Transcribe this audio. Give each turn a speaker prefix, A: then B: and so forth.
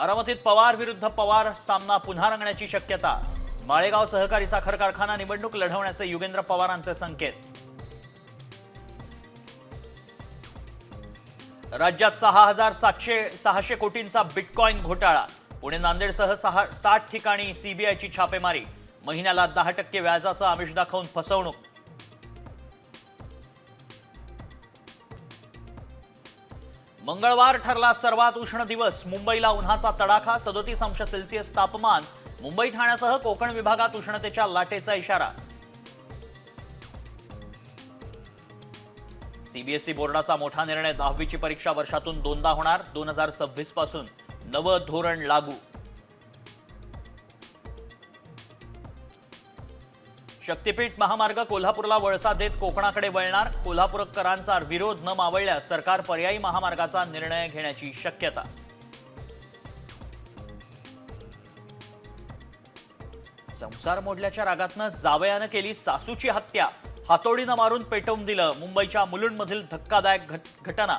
A: बारामतीत पवार विरुद्ध पवार सामना पुन्हा रंगण्याची शक्यता. माळेगाव सहकारी साखर कारखाना निवडणूक लढवण्याचे युगेंद्र पवारांचे संकेत. राज्यात सहा हजार सातशे सहाशे कोटींचा बिटकॉईन घोटाळा. पुणे नांदेडसह सहा साठ ठिकाणी सीबीआयची छापेमारी. महिन्याला दहा टक्के व्याजाचं आमिष दाखवून फसवणूक. मंगळवार ठरला सर्वात उष्ण दिवस. मुंबईला उन्हाचा तडाखा सदोतीस अंश सेल्सिअस तापमान. मुंबई ठाण्यासह कोकण विभागात उष्णतेच्या लाटेचा इशारा. सीबीएसई बोर्डाचा मोठा निर्णय दहावीची परीक्षा वर्षातून दोनदा होणार दोन हजार सव्वीसपासून. नवं धोरण लागू. शक्तीपीठ महामार्ग कोल्हापूरला वळसा देत कोकणाकडे वळणार. कोल्हापूरकरांचा विरोध न मावळल्यास सरकार पर्यायी महामार्गाचा निर्णय घेण्याची शक्यता. संसार मोडल्याच्या रागातनं जावयानं केली सासूची हत्या. हातोडीनं मारून पेटवून दिलं मुंबईच्या मुलुंडमधील धक्कादायक घट- घटना